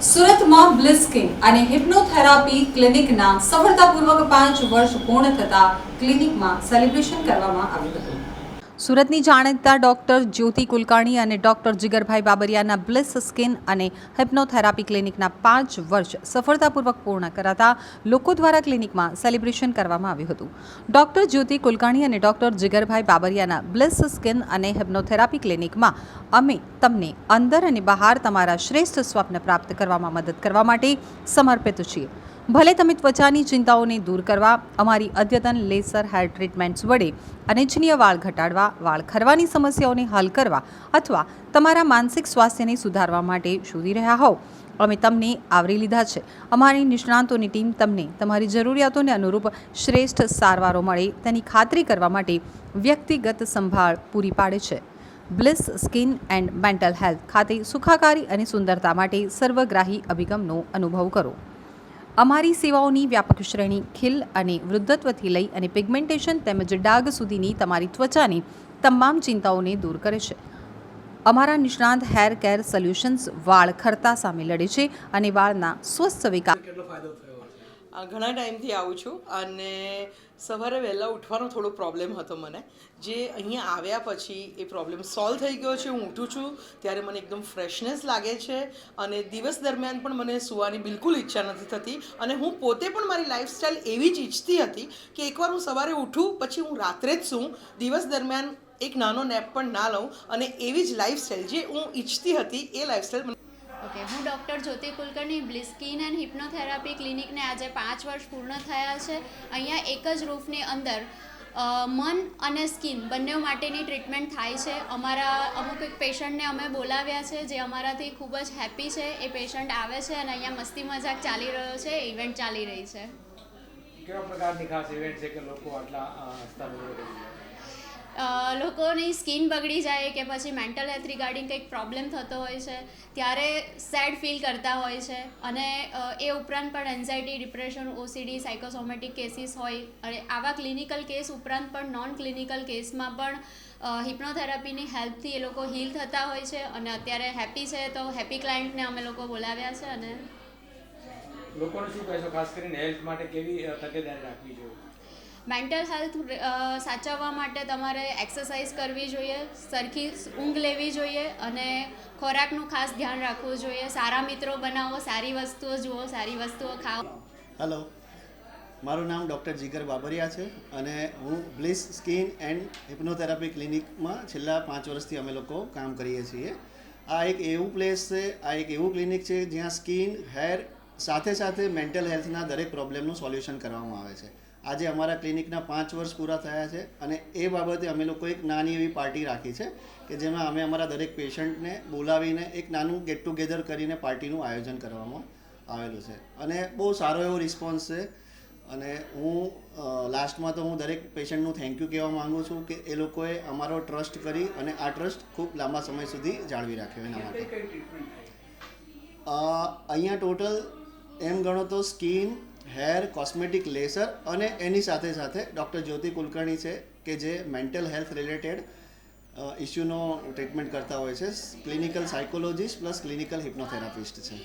સુરતમાં બ્લિસ્કિંગ અને હિપ્નોથેરાપી ક્લિનિકના સફળતાપૂર્વક પાંચ વર્ષ પૂર્ણ થતા ક્લિનિકમાં સેલિબ્રેશન કરવામાં આવ્યું હતું. સુરતની જાણીતા ડોક્ટર જ્યોતિ કુલકર્ણી અને ડોક્ટર જીગરભાઈ બાબરિયાના બ્લિસ સ્કિન અને હિપ્નોથેરાપી ક્લિનિકના પાંચ વર્ષ સફળતાપૂર્વક પૂર્ણ કરાતા લોકો દ્વારા ક્લિનિકમાં સેલિબ્રેશન કરવામાં આવ્યું હતું. ડોક્ટર જ્યોતિ કુલકર્ણી અને ડોક્ટર જીગરભાઈ બાબરિયાના બ્લિસ સ્કિન અને હિપ્નોથેરાપી ક્લિનિકમાં અમે તમને અંદર અને બહાર તમારા શ્રેષ્ઠ સ્વપ્ન પ્રાપ્ત કરવામાં મદદ કરવા માટે સમર્પિત છીએ. ભલે તમે ત્વચાની ચિંતાઓને દૂર કરવા, અમારી અદ્યતન લેસર હેર ટ્રીટમેન્ટ્સ વડે અનિચ્છનીય વાળ ઘટાડવા, વાળ ખરવાની સમસ્યાઓને હલ કરવા અથવા તમારા માનસિક સ્વાસ્થ્યને સુધારવા માટે શોધી રહ્યા હોવ. અમે તમને આવરી લીધા છે. અમારી નિષ્ણાંતોની ટીમ તમને તમારી જરૂરિયાતોને અનુરૂપ શ્રેષ્ઠ સારવારો મળે તેની ખાતરી કરવા માટે વ્યક્તિગત સંભાળ પૂરી પાડે છે. Bliss Skin and Mental Health ખાતે સુખાકારી અને સુંદરતા માટે સર્વગ્રાહી અભિગમનો અનુભવ કરો. અમારી સેવાઓની વ્યાપક શ્રેણી, ખીલ અને વૃદ્ધત્વથી લઈ અને પિગમેન્ટેશન તેમજ ડાઘ સુધીની તમારી ત્વચાની તમામ ચિંતાઓને દૂર કરે છે. અમારા નિષ્ણાંત હેર કેર સોલ્યુશન્સ વાળ ખરતા સામે લડે છે અને વાળના સ્વસ્થ વિકાસ ઘણા ટાઈમથી આવું છું અને સવારે વહેલા ઉઠવાનો થોડો પ્રોબ્લેમ હતો મને. જે અહીંયા આવ્યા પછી એ પ્રોબ્લેમ સોલ્વ થઈ ગયો છે. હું ઉઠું છું ત્યારે મને એકદમ ફ્રેશનેસ લાગે છે અને દિવસ દરમિયાન પણ મને સુવાની બિલકુલ ઈચ્છા નથી થતી અને હું પોતે પણ મારી લાઈફસ્ટાઈલ એવી જ ઈચ્છતી હતી કે એકવાર હું સવારે ઉઠું પછી હું રાત્રે જ સૂં દિવસ દરમિયાન એક નાનો નેપ પણ ના લઉં અને એવી જ લાઈફસ્ટાઈલ જે હું ઈચ્છતી હતી એ લાઈફસ્ટાઈલ મને ઓકે હું doctor Jyoti Kulkarni Bliss Skin and hypnotherapy ક્લિનિકને આજે પાંચ વર્ષ પૂર્ણ થયા છે. અહીંયા એક જ રૂફની અંદર મન અને સ્કિન બંને માટેની ટ્રીટમેન્ટ થાય છે. અમારા અમુક એક પેશન્ટને અમે બોલાવ્યા છે જે અમારાથી ખૂબ જ હેપી છે. એ પેશન્ટ આવે છે અને અહીંયા મસ્તી મજાક ચાલી રહ્યો છે. ઇવેન્ટ ચાલી રહી છે. કેવા પ્રકારની ખાસ ઇવેન્ટ છે કે લોકો આટલા લોકોની સ્કિન બગડી જાય કે પછી મેન્ટલ હેલ્થ રિગાર્ડિંગ કંઈક પ્રોબ્લેમ થતો હોય છે, ત્યારે સેડ ફીલ કરતા હોય છે. અને એ ઉપરાંત પણ anxiety depression OCD psychosomatic cases હોય. અને આવા ક્લિનિકલ કેસ ઉપરાંત પણ નોન ક્લિનિકલ કેસમાં પણ હિપ્નોથેરાપીની હેલ્પથી એ લોકો હીલ થતા હોય છે. અને અત્યારે હેપી છે તો હેપી ક્લાયન્ટને અમે લોકો બોલાવ્યા છે અને લોકોને શું કહેશો? ખાસ કરીને હેલ્થ માટે કેવી તકેદારી રાખવી જોઈએ? મેન્ટલ હેલ્થ સાચવવા માટે તમારે એક્સરસાઇઝ કરવી જોઈએ, સરખી ઊંઘ લેવી જોઈએ અને ખોરાકનું ખાસ ધ્યાન રાખવું જોઈએ. સારા મિત્રો બનાવો, સારી વસ્તુઓ જુઓ, સારી વસ્તુઓ ખાઓ. હેલો મારું નામ ડૉક્ટર જીગર બાબરિયા છે અને હું બ્લિસ સ્કિન એન્ડ હિપ્નોથેરાપી ક્લિનિકમાં છેલ્લા પાંચ વર્ષથી અમે લોકો કામ કરીએ છીએ. આ એક એવું પ્લેસ છે, આ એક એવું ક્લિનિક છે જ્યાં સ્કિન, હેર સાથે સાથે મેન્ટલ હેલ્થના દરેક પ્રોબ્લેમનું સોલ્યુશન કરવામાં આવે છે. આજે અમારા ક્લિનિકના પાંચ વર્ષ પૂરા થયા છે અને એ બાબતે અમે લોકો એક નાની એવી પાર્ટી રાખી છે કે જેમાં અમે અમારા દરેક પેશન્ટને બોલાવીને એક નાનું ગેટ ટુગેધર કરીને પાર્ટીનું આયોજન કરવામાં આવેલું છે. અને બહુ સારો એવો રિસ્પોન્સ છે. અને હું લાસ્ટમાં તો હું દરેક પેશન્ટનું થેન્ક યુ કહેવા માગું છું કે એ લોકોએ અમારો ટ્રસ્ટ કરી અને આ ટ્રસ્ટ ખૂબ લાંબા સમય સુધી જાળવી રાખ્યો એના માટે. અહીંયા ટોટલ એમ ગણો તો સ્કિન, હેર, કોસ્મેટિક, લેસર અને એની સાથે સાથે ડૉક્ટર જ્યોતિ કુલકર્ણી છે કે જે મેન્ટલ હેલ્થ રિલેટેડ ઇસ્યુનો ટ્રીટમેન્ટ કરતા હોય છે. Clinical psychologist plus clinical hypnotherapist છે.